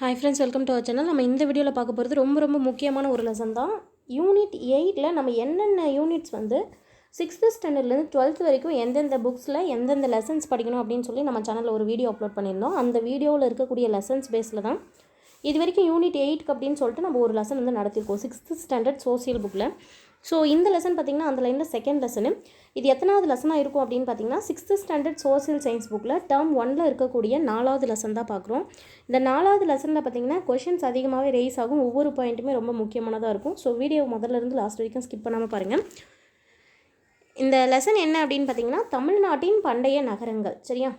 Hi friends welcome to our channel நம்ம இந்த வீடியோவில் பார்க்க போகிறது ரொம்ப ரொம்ப முக்கியமான ஒரு லெசன் தான். யூனிட் எயிட்டில் நம்ம என்னென்ன யூனிட்ஸ் வந்து சிக்ஸ்த்து ஸ்டாண்டர்ட்லேருந்து டுவெல்த் வரைக்கும் எந்தெந்த புக்ஸில் எந்தெந்த லெசன்ஸ் படிக்கணும் அப்படின்னு சொல்லி நம்ம சேனலில் ஒரு வீடியோ அப்லோட் பண்ணியிருந்தோம். அந்த வீடியோவில் இருக்கக்கூடிய லெசன்ஸ் பேஸில் தான். இது வரைக்கும் யூனிட் எயிட்க்கு அப்படின்னு சொல்லிட்டு நம்ம ஒரு லெசன் வந்து நடத்தியிருக்கோம். சிக்ஸ்த்து ஸ்டாண்டர்ட் சோசியல் புக்கில் ஸோ இந்த லெசன் பார்த்திங்கன்னா அந்த லைனில் செகண்ட் லெசனு இது எத்தனாவது லெசனாக இருக்கும் அப்படின்னு பார்த்தீங்கன்னா சிக்ஸ்த்து ஸ்டாண்டர்ட் சோசியல் சயின்ஸ் புக்கில் டேர்ம் ஒனில் இருக்கக்கூடிய நாலாவது லெசன் தான் பார்க்குறோம் இந்த நாலாவது லெசனில் பார்த்தீங்கன்னா கொஷின்ஸ் அதிகமாகவே ரைஸ் ஆகும். ஒவ்வொரு பாயிண்ட்டுமே ரொம்ப முக்கியமானதாக இருக்கும். ஸோ வீடியோ முதல்ல இருந்து லாஸ்ட் வரைக்கும் ஸ்கிப் பண்ணாமல் பாருங்கள் இந்த லெசன் என்ன அப்படின்னு பார்த்தீங்கன்னா தமிழ்நாட்டின் பண்டைய நகரங்கள். சரியா?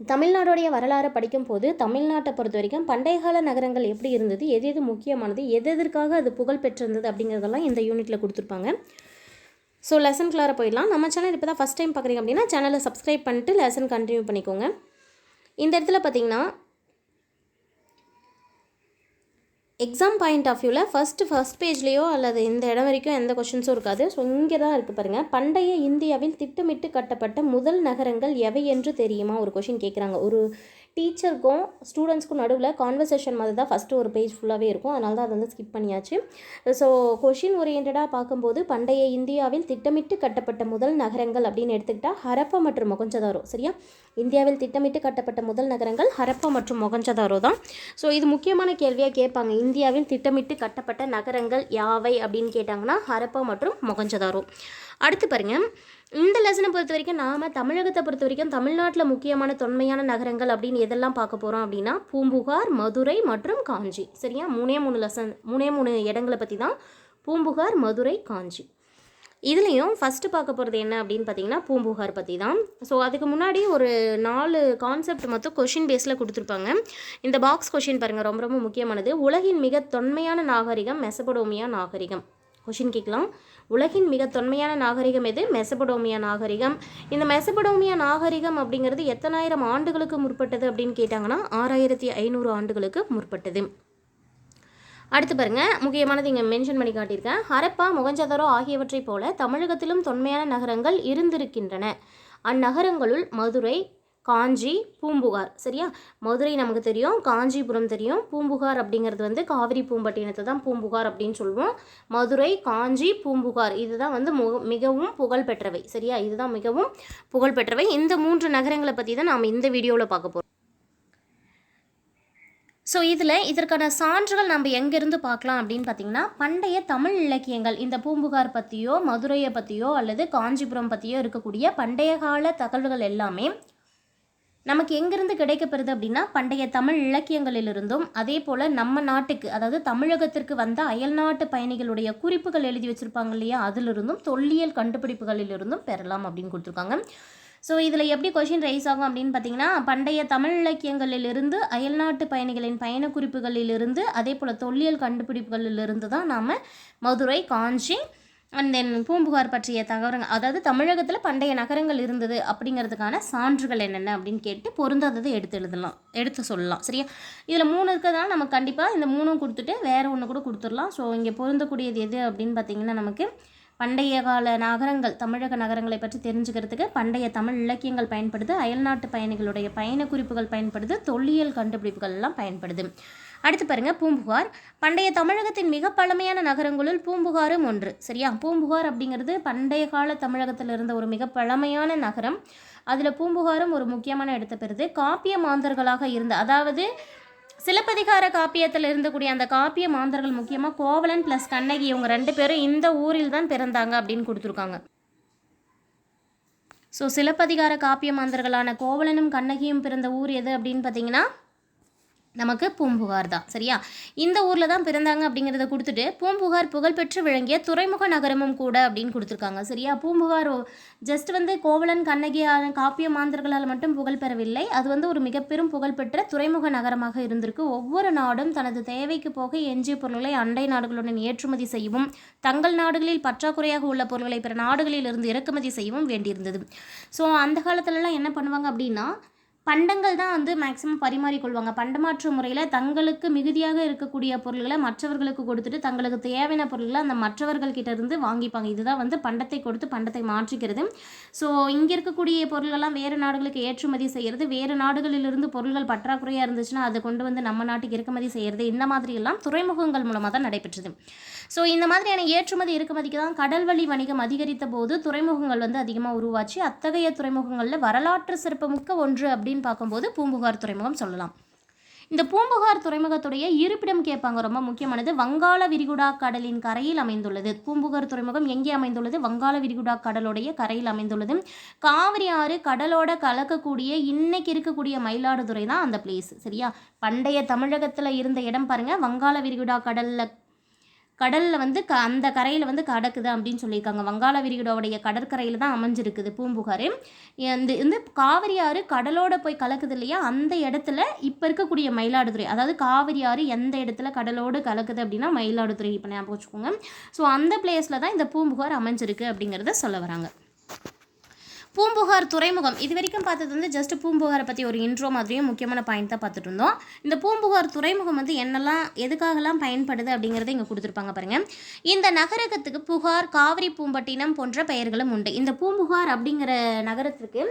தமிழ்நாடுடைய வரலாறை படிக்கும்போது தமிழ்நாட்டை பொறுத்த வரைக்கும் பண்டைய கால நகரங்கள் எப்படி இருந்தது எது எது முக்கியமானது எது எதற்காக அது புகழ் பெற்றிருந்தது அப்படிங்கிறதெல்லாம் இந்த யூனிட்டில் கொடுத்துருப்பாங்க. ஸோ லெசன் கிளார போயிடலாம். நம்ம சேனல் இப்போ தான் ஃபஸ்ட் டைம் பார்க்குறீங்க அப்படின்னா சேனலை சப்ஸ்கிரைப் பண்ணிட்டு லெசன் கண்டினியூ பண்ணிக்கோங்க. இந்த இடத்துல பார்த்தீங்கன்னா எக்ஸாம் பாயிண்ட் ஆஃப் வியூவில் ஃபஸ்ட்டு ஃபஸ்ட் பேஜ்லேயோ அல்லது இந்த இடம் வரைக்கும் எந்த கொஷின்ஸும் இருக்காது. ஸோ இங்கே தான் இருக்குது பாருங்கள் பண்டைய இந்தியாவில் திட்டமிட்டு கட்டப்பட்ட முதல் நகரங்கள் எவை என்று தெரியுமா? ஒரு கொஷின் கேட்குறாங்க ஒரு டீச்சருக்கும் ஸ்டூடெண்ட்ஸ்க்கும் நடுவில் கான்வர்சேஷன் மாதிரி தான் ஃபஸ்ட்டு ஒரு பேஜ் ஃபுல்லாகவே இருக்கும். அதனால தான் அதை வந்து ஸ்கிப் பண்ணியாச்சு. ஸோ கொஷின் ஓரியன்டாக பார்க்கும்போது பண்டைய இந்தியாவில் திட்டமிட்டு கட்டப்பட்ட முதல் நகரங்கள் அப்படின்னு எடுத்துக்கிட்டால் ஹரப்பா மற்றும் மொகஞ்சதாரோ சரியா? இந்தியாவில் திட்டமிட்டு கட்டப்பட்ட முதல் நகரங்கள் ஹரப்பா மற்றும் மொகஞ்சதாரோ தான். ஸோ இது முக்கியமான கேள்வியாக கேட்பாங்க. இந்தியாவில் திட்டமிட்டு கட்டப்பட்ட நகரங்கள் யாவை அப்படின்னு கேட்டாங்கன்னா ஹரப்பா மற்றும் மொகஞ்சதாரோ. அடுத்து பாருங்கள் இந்த லெசனை பொறுத்த வரைக்கும் நாம் தமிழகத்தை பொறுத்த வரைக்கும் தமிழ்நாட்டில் முக்கியமான தொன்மையான நகரங்கள் அப்படின்னு எதெல்லாம் பார்க்க போகிறோம் அப்படின்னா பூம்புகார் மதுரை மற்றும் காஞ்சி. சரியா? மூணே மூணு லெசன் மூணே மூணு இடங்களை பற்றி தான் பூம்புகார் மதுரை காஞ்சி. இதுலேயும் ஃபஸ்ட்டு பார்க்க போகிறது என்ன அப்படின்னு பார்த்தீங்கன்னா பூம்புகார் பற்றி தான். ஸோ அதுக்கு முன்னாடி ஒரு நாலு கான்செப்ட் மொத்தம் கொஷின் பேஸில் கொடுத்துருப்பாங்க. இந்த பாக்ஸ் கொஷின் பாருங்கள் ரொம்ப ரொம்ப முக்கியமானது. உலகின் மிக தொன்மையான நாகரிகம் மெசபடோமியா நாகரிகம். கொஷின் கேட்கலாம். உலகின் மிக தொன்மையான நாகரிகம் எது? மெசபடோமியா நாகரிகம். இந்த மெசபடோமியா நாகரிகம் அப்படிங்கிறது எத்தனாயிரம் ஆண்டுகளுக்கு முற்பட்டது அப்படின்னு கேட்டாங்கன்னா ஆறாயிரத்தி ஐநூறு ஆண்டுகளுக்கு முற்பட்டது. அடுத்து பாருங்க முக்கியமானது இங்கே மென்ஷன் பண்ணி காட்டியிருக்கேன். ஹரப்பா முகஞ்சதரோ ஆகியவற்றைப் போல தமிழகத்திலும் தொன்மையான நகரங்கள் இருந்திருக்கின்றன. அந்நகரங்களுள் மதுரை காஞ்சி பூம்புகார் சரியா? மதுரை நமக்கு தெரியும் காஞ்சிபுரம் தெரியும். பூம்புகார் அப்படிங்கிறது வந்து காவிரி பூம்பட்டினத்தை தான் பூம்புகார் அப்படின்னு சொல்லுவோம் மதுரை காஞ்சி பூம்புகார் இதுதான் வந்து மிகவும் புகழ்பெற்றவை சரியா? இதுதான் மிகவும் புகழ்பெற்றவை இந்த மூன்று நகரங்களை பற்றி தான் நாம் இந்த வீடியோவில் பார்க்க போகிறோம் ஸோ இதில் இதற்கான சான்றுகள் நம்ம எங்கேருந்து பார்க்கலாம் அப்படின்னு பார்த்தீங்கன்னா பண்டைய தமிழ் இலக்கியங்கள் இந்த பூம்புகார் பற்றியோ மதுரையை பற்றியோ அல்லது காஞ்சிபுரம் பற்றியோ இருக்கக்கூடிய பண்டைய கால தகவல்கள் எல்லாமே நமக்கு எங்கேருந்து கிடைக்கப்பெறுது அப்படின்னா பண்டைய தமிழ் இலக்கியங்களிலிருந்தும் அதே போல் நம்ம நாட்டுக்கு அதாவது தமிழகத்திற்கு வந்த அயல்நாட்டு பயணிகளுடைய குறிப்புகள் எழுதி வச்சுருப்பாங்க இல்லையா அதிலிருந்தும் தொல்லியல் கண்டுபிடிப்புகளிலிருந்தும் பெறலாம் அப்படின்னு கொடுத்துருக்காங்க. ஸோ இதில் எப்படி கொஷின் ரைஸ் ஆகும் அப்படின்னு பார்த்தீங்கன்னா பண்டைய தமிழ் இலக்கியங்களிலிருந்து அயல்நாட்டு பயணிகளின் பயண குறிப்புகளிலிருந்து அதே போல் தொல்லியல் கண்டுபிடிப்புகளிலிருந்து தான் நாம் மதுரை காஞ்சி அண்ட் தென் பூம்புகார் பற்றிய தகவல்கள் அதாவது தமிழகத்தில் பண்டைய நகரங்கள் இருந்தது அப்படிங்கிறதுக்கான சான்றுகள் என்னென்ன அப்படின்னு கேட்டு பொருந்தாததை எடுத்து எழுதலாம் எடுத்து சொல்லலாம் சரியா? இதில் மூணு இருக்கிறதுனால நம்ம கண்டிப்பாக இந்த மூணும் கொடுத்துட்டு வேறு ஒன்று கூட கொடுத்துடலாம். ஸோ இங்கே பொருந்தக்கூடியது எது அப்படின்னு பார்த்தீங்கன்னா நமக்கு பண்டைய கால நகரங்கள் தமிழக நகரங்களை பற்றி தெரிஞ்சுக்கிறதுக்கு பண்டைய தமிழ் இலக்கியங்கள் பயன்படுது அயல்நாட்டு பயணிகளுடைய பயண குறிப்புகள் பயன்படுது தொல்லியல் கண்டுபிடிப்புகள் எல்லாம் பயன்படுது. அடுத்து பாருங்கள் பூம்புகார். பண்டைய தமிழகத்தின் மிக பழமையான நகரங்களுள் பூம்புகாரும் ஒன்று. சரியா? பூம்புகார் அப்படிங்கிறது பண்டைய கால தமிழகத்தில் இருந்த ஒரு மிக பழமையான நகரம். அதில் பூம்புகாரும் ஒரு முக்கியமான இடத்தை பெறுது. காப்பிய மாந்தர்களாக இருந்த அதாவது சிலப்பதிகார காப்பியத்தில் இருந்தக்கூடிய அந்த காப்பிய மாந்தர்கள் முக்கியமாக கோவலன் ப்ளஸ் கண்ணகி இவங்க ரெண்டு பேரும் இந்த ஊரில் தான் பிறந்தாங்க அப்படின்னு கொடுத்துருக்காங்க. ஸோ சிலப்பதிகார காப்பிய மாந்தர்களான கோவலனும் கண்ணகியும் பிறந்த ஊர் எது அப்படின்னு பார்த்தீங்கன்னா நமக்கு பூம்புகார் தான் சரியா? இந்த ஊரில் தான் பிறந்தாங்க அப்படிங்கிறத கொடுத்துட்டு பூம்புகார் புகழ்பெற்று விளங்கிய துறைமுக நகரமும் கூட அப்படின்னு கொடுத்துருக்காங்க சரியா? பூம்புகார் ஜஸ்ட் வந்து கோவலன் கண்ணகி காப்பிய மாந்தர்களால் மட்டும் புகழ் பெறவில்லை. அது வந்து ஒரு மிக பெரும் புகழ்பெற்ற துறைமுக நகரமாக இருந்திருக்கு. ஒவ்வொரு நாடும் தனது தேவைக்கு போக எஞ்சிய பொருட்களை அண்டை நாடுகளுடன் ஏற்றுமதி செய்யவும் தங்கள் நாடுகளில் பற்றாக்குறையாக உள்ள பொருட்களை பிற நாடுகளில் இருந்து இறக்குமதி செய்யவும் வேண்டியிருந்தது. ஸோ அந்த காலத்துலலாம் என்ன பண்ணுவாங்க அப்படின்னா பண்டங்கள் தான் வந்து மேக்ஸிமம் பரிமாறிக்கொள்வாங்க. பண்டமாற்று முறையில் தங்களுக்கு மிகுதியாக இருக்கக்கூடிய பொருள்களை மற்றவர்களுக்கு கொடுத்துட்டு தங்களுக்கு தேவையான பொருள்களை அந்த மற்றவர்கள்கிட்ட இருந்து வாங்கிப்பாங்க. இதுதான் வந்து பண்டத்தை கொடுத்து பண்டத்தை மாற்றிக்கிறது. ஸோ இங்கே இருக்கக்கூடிய பொருள்கள்லாம் வேறு நாடுகளுக்கு ஏற்றுமதி செய்கிறது வேறு நாடுகளிலிருந்து பொருள்கள் பற்றாக்குறையாக இருந்துச்சுன்னா அதை கொண்டு வந்து நம்ம நாட்டுக்கு இறக்குமதி செய்கிறது இந்த மாதிரியெல்லாம் துறைமுகங்கள் மூலமாக தான் நடைபெற்றது. ஸோ இந்த மாதிரியான ஏற்றுமதி இறக்குமதிக்கு தான் கடல்வழி வணிகம் அதிகரித்த போது துறைமுகங்கள் வந்து அதிகமாக உருவாச்சு. அத்தகைய துறைமுகங்களில் வரலாற்று சிறப்புமிக்க ஒன்று அப்படின்னு பார்க்கும்போது பூம்புகார் துறைமுகம் சொல்லலாம். இந்த பூம்புகார் துறைமுகத்துடைய இருப்பிடம் கேட்பாங்க. ரொம்ப முக்கியமானது வங்காள விரிகுடா கடலின் கரையில் அமைந்துள்ளது. பூம்புகார் துறைமுகம் எங்கே அமைந்துள்ளது? வங்காள விரிகுடா கடலுடைய கரையில் அமைந்துள்ளது. காவிரி ஆறு கடலோட கலக்கக்கூடிய இன்னைக்கு இருக்கக்கூடிய மயிலாடுதுறை தான் அந்த பிளேஸ் சரியா? பண்டைய தமிழகத்தில் இருந்த இடம் பாருங்க. வங்காள விரிகுடா கடலில் கடலில் வந்து க அந்த கரையில் வந்து கடக்குது அப்படின்னு சொல்லியிருக்காங்க. வங்காள விரிகுடாவுடைய கடற்கரையில் தான் அமைஞ்சிருக்குது பூம்புகார். இந்த இந்த காவிரி ஆறு கடலோட போய் கலக்குது இல்லையா? அந்த இடத்துல இப்போ இருக்கக்கூடிய மயிலாடுதுறை அதாவது காவிரி ஆறு எந்த இடத்துல கடலோடு கலக்குது அப்படின்னா மயிலாடுதுறை இப்போ ஞாபகம் வச்சுக்கோங்க. ஸோ அந்த பிளேஸில் தான் இந்த பூம்புகார் அமைஞ்சிருக்கு அப்படிங்கிறத சொல்ல வராங்க. பூம்புகார் துறைமுகம். இது வரைக்கும் பார்த்தது வந்து ஜஸ்ட் பூம்புகாரை பற்றி ஒரு இன்ட்ரோ மாதிரியும் முக்கியமான பாயிண்ட் தான் பார்த்துட்டு இருந்தோம். இந்த பூம்புகார் துறைமுகம் வந்து என்னெல்லாம் எதுக்காகலாம் பயன்படுது அப்படிங்கிறத இங்கே கொடுத்துருப்பாங்க பாருங்கள் இந்த நகரகத்துக்கு புகார் காவிரி பூம்பட்டினம் போன்ற பெயர்களும் உண்டு. இந்த பூம்புகார் அப்படிங்கிற நகரத்திற்கு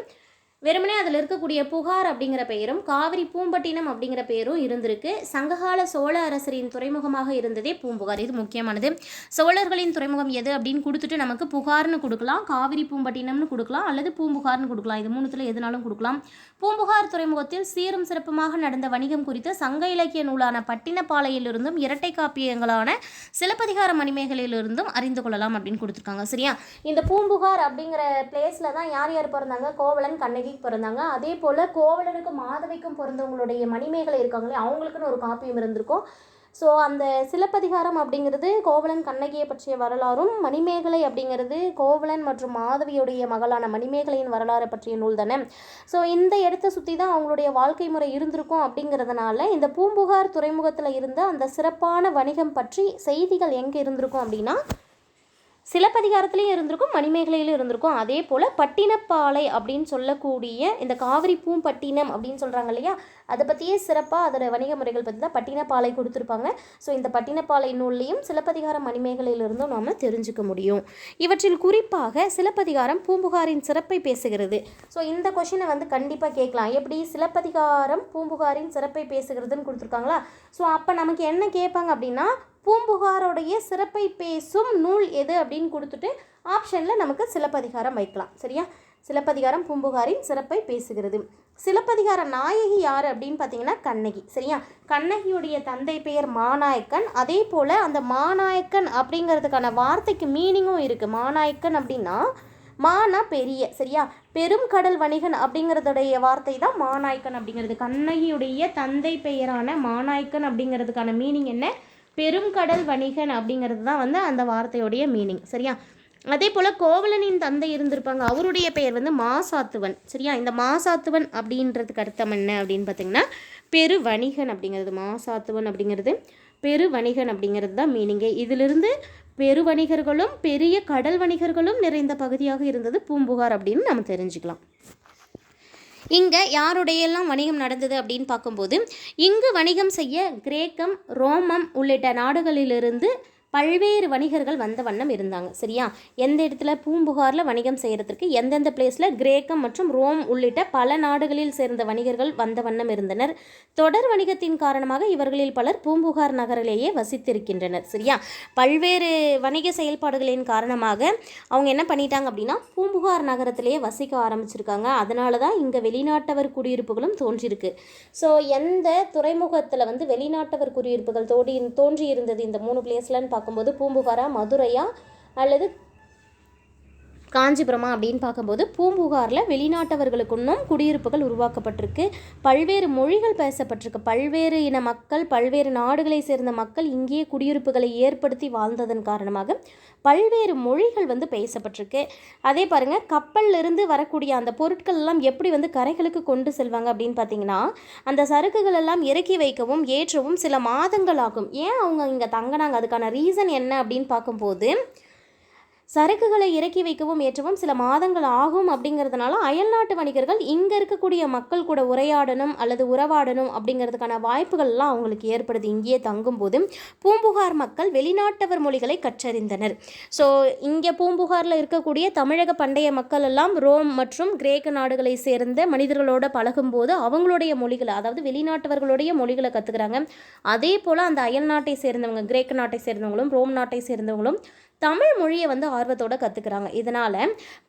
வெறுமனே அதில் இருக்கக்கூடிய புகார் அப்படிங்கிற பெயரும் காவிரி பூம்பட்டினம் அப்படிங்கிற பெயரும் இருந்திருக்கு. சங்ககால சோழ அரசரின் துறைமுகமாக இருந்ததே பூம்புகார். இது முக்கியமானது. சோழர்களின் துறைமுகம் எது அப்படின்னு கொடுத்துட்டு நமக்கு புகார்னு கொடுக்கலாம் காவிரி பூம்பட்டினம்னு கொடுக்கலாம் அல்லது பூம்புகார்னு கொடுக்கலாம். இது மூணுத்தில் எதுனாலும் கொடுக்கலாம். பூம்புகார் துறைமுகத்தில் சீரும் சிறப்புமாக நடந்த வணிகம் குறித்து சங்க இலக்கிய நூலான பட்டினப்பாளையிலிருந்தும் இரட்டை காப்பியங்களான சிலப்பதிகார மணிமேகலையிலிருந்தும் அறிந்து கொள்ளலாம் அப்படின்னு கொடுத்துருக்காங்க. சரியா? இந்த பூம்புகார் அப்படிங்கிற பிளேஸில் தான் யார் யார் பிறந்தாங்க? கோவலன் கண்ணகி பிறந்தாங்க. அதே போல் கோவலனுக்கும் மாதவிக்கும் பிறந்தவங்களுடைய மணிமேகலை இருக்காங்களே அவங்களுக்குன்னு ஒரு காப்பியம் இருந்திருக்கும். ஸோ அந்த சிலப்பதிகாரம் அப்படிங்கிறது கோவலன் கண்ணகியை பற்றிய வரலாறும் மணிமேகலை அப்படிங்கிறது கோவலன் மற்றும் மாதவியுடைய மகளான மணிமேகலையின் வரலாறை பற்றிய நூல் தானே? ஸோ இந்த இடத்த சுற்றி தான் அவங்களுடைய வாழ்க்கை முறை இருந்திருக்கும் அப்படிங்கிறதுனால இந்த பூம்புகார் துறைமுகத்தில் இருந்த அந்த சிறப்பான வணிகம் பற்றி செய்திகள் எங்கே இருந்திருக்கும் அப்படின்னா சிலப்பதிகாரத்துலேயும் இருந்திருக்கும் மணிமேகலையிலும் இருந்திருக்கும். அதே போல் பட்டினப்பாலை அப்படின்னு சொல்லக்கூடிய இந்த காவிரி பூம்பட்டினம் அப்படின்னு சொல்கிறாங்க இல்லையா? அதை பற்றியே சிறப்பாக அதோட வணிக முறைகள் பற்றி தான் பட்டினப்பாலை கொடுத்துருப்பாங்க. ஸோ இந்த பட்டினப்பாலை நூல்லையும் சிலப்பதிகாரம் மணிமேகலையிலிருந்தும் நாம் தெரிஞ்சுக்க முடியும். இவற்றில் குறிப்பாக சிலப்பதிகாரம் பூம்புகாரின் சிறப்பை பேசுகிறது. ஸோ இந்த கொஷினை வந்து கண்டிப்பாக கேட்கலாம். எப்படி சிலப்பதிகாரம் பூம்புகாரின் சிறப்பை பேசுகிறதுன்னு கொடுத்துருக்காங்களா? ஸோ அப்போ நமக்கு என்ன கேட்பாங்க அப்படின்னா பூம்புகாரோடைய சிறப்பை பேசும் நூல் எது அப்படின்னு கொடுத்துட்டு ஆப்ஷனில் நமக்கு சிலப்பதிகாரம் வைக்கலாம். சரியா? சிலப்பதிகாரம் பூம்புகாரின் சிறப்பை பேசுகிறது. சிலப்பதிகார நாயகி யார் அப்படின்னு பார்த்தீங்கன்னா கண்ணகி. சரியா? கண்ணகியுடைய தந்தை பெயர் மாநாயக்கன். அதே போல் அந்த மாநாயக்கன் அப்படிங்கிறதுக்கான வார்த்தைக்கு மீனிங்கும் இருக்குது மாநாயக்கன் அப்படின்னா மானா பெரிய. சரியா? பெரும் கடல் வணிகன் அப்படிங்கிறதுடைய வார்த்தை தான் மாநாயக்கன் அப்படிங்கிறது. கண்ணகியுடைய தந்தை பெயரான மாநாயக்கன் அப்படிங்கிறதுக்கான மீனிங் என்ன? பெரும் கடல் வணிகன் அப்படிங்கிறது தான் வந்து அந்த வார்த்தையுடைய மீனிங் சரியா? அதே போல் கோவலனின் தந்தை இருந்திருப்பாங்க. அவருடைய பெயர் வந்து மாசாத்துவன் சரியா? இந்த மாசாத்துவன் அப்படின்றதுக்கு அர்த்தம் என்ன அப்படின்னு பார்த்தீங்கன்னா பெரு வணிகன் அப்படிங்கிறது மாசாத்துவன் அப்படிங்கிறது பெரு வணிகன் அப்படிங்கிறது தான் மீனிங்கே இதிலிருந்து பெரு வணிகர்களும் பெரிய கடல் வணிகர்களும் நிறைந்த பகுதியாக இருந்தது பூம்புகார் அப்படின்னு நம்ம தெரிஞ்சுக்கலாம். இங்கே யாருடையெல்லாம் வணிகம் நடந்தது அப்படின்னு பார்க்கும்போது இங்கு வணிகம் செய்ய கிரேக்கம் ரோமம் உள்ளிட்ட நாடுகளிலிருந்து பல்வேறு வணிகர்கள் வந்த வண்ணம் இருந்தாங்க. சரியா? எந்த இடத்துல? பூம்புகாரில் வணிகம் செய்கிறதுக்கு எந்தெந்த பிளேஸில் கிரேக்கம் மற்றும் ரோம் உள்ளிட்ட பல நாடுகளில் சேர்ந்த வணிகர்கள் வந்த வண்ணம் இருந்தனர். தொடர் வணிகத்தின் காரணமாக இவர்களில் பலர் பூம்புகார் நகரிலேயே வசித்திருக்கின்றனர். சரியா? பல்வேறு வணிக செயல்பாடுகளின் காரணமாக அவங்க என்ன பண்ணிட்டாங்க அப்படின்னா பூம்புகார் நகரத்திலேயே வசிக்க ஆரம்பிச்சிருக்காங்க. அதனால தான் இங்கே வெளிநாட்டவர் குடியிருப்புகளும் தோன்றியிருக்கு. ஸோ எந்த துறைமுகத்தில் வந்து வெளிநாட்டவர் குடியிருப்புகள் தோடி தோன்றி இருந்தது இந்த மூணு பிளேஸ்லன்னு பார்க்கும்போது பூம்புகாரா மதுரையா அல்லது காஞ்சிபுரமா அப்படின்னு பார்க்கும்போது பூம்புகாரில் வெளிநாட்டவர்களுக்குன்னும் குடியிருப்புகள் உருவாக்கப்பட்டிருக்கு. பல்வேறு மொழிகள் பேசப்பட்டிருக்கு. பல்வேறு இன மக்கள் பல்வேறு நாடுகளை சேர்ந்த மக்கள் இங்கேயே குடியிருப்புகளை ஏற்படுத்தி வாழ்ந்ததன் காரணமாக பல்வேறு மொழிகள் வந்து பேசப்பட்டிருக்கு. அதே பாருங்கள் கப்பல்லிருந்து வரக்கூடிய அந்த பொருட்கள் எல்லாம் எப்படி வந்து கரைகளுக்கு கொண்டு செல்வாங்க அப்படின்னு பார்த்தீங்கன்னா அந்த சரக்குகள் எல்லாம் இறக்கி வைக்கவும் ஏற்றவும் சில மாதங்கள் ஆகும் ஏன் அவங்க இங்கே தங்கினாங்க? அதுக்கான ரீசன் என்ன அப்படின்னு பார்க்கும்போது சரக்குகளை இறக்கி வைக்கவும் ஏற்றவும் சில மாதங்கள் ஆகும் அப்படிங்கிறதுனால அயல்நாட்டு வணிகர்கள் இங்கே இருக்கக்கூடிய மக்கள் கூட உரையாடணும் அல்லது உறவாடணும் அப்படிங்கிறதுக்கான வாய்ப்புகள்லாம் அவங்களுக்கு ஏற்படுது. இங்கேயே தங்கும்போது பூம்புகார் மக்கள் வெளிநாட்டவர் மொழிகளை கற்றறிந்தனர். ஸோ இங்கே பூம்புகாரில் இருக்கக்கூடிய தமிழக பண்டைய மக்கள் எல்லாம் ரோம் மற்றும் கிரேக்க நாடுகளை சேர்ந்த மனிதர்களோட பழகும்போது அவங்களுடைய மொழிகளை அதாவது வெளிநாட்டவர்களுடைய மொழிகளை கற்றுக்குறாங்க அதே போல் அந்த அயல் நாட்டை சேர்ந்தவங்க கிரேக்க நாட்டை சேர்ந்தவங்களும் ரோம் நாட்டை சேர்ந்தவங்களும் தமிழ் மொழியை வந்து ஆர்வத்தோட கற்றுக்குறாங்க இதனால்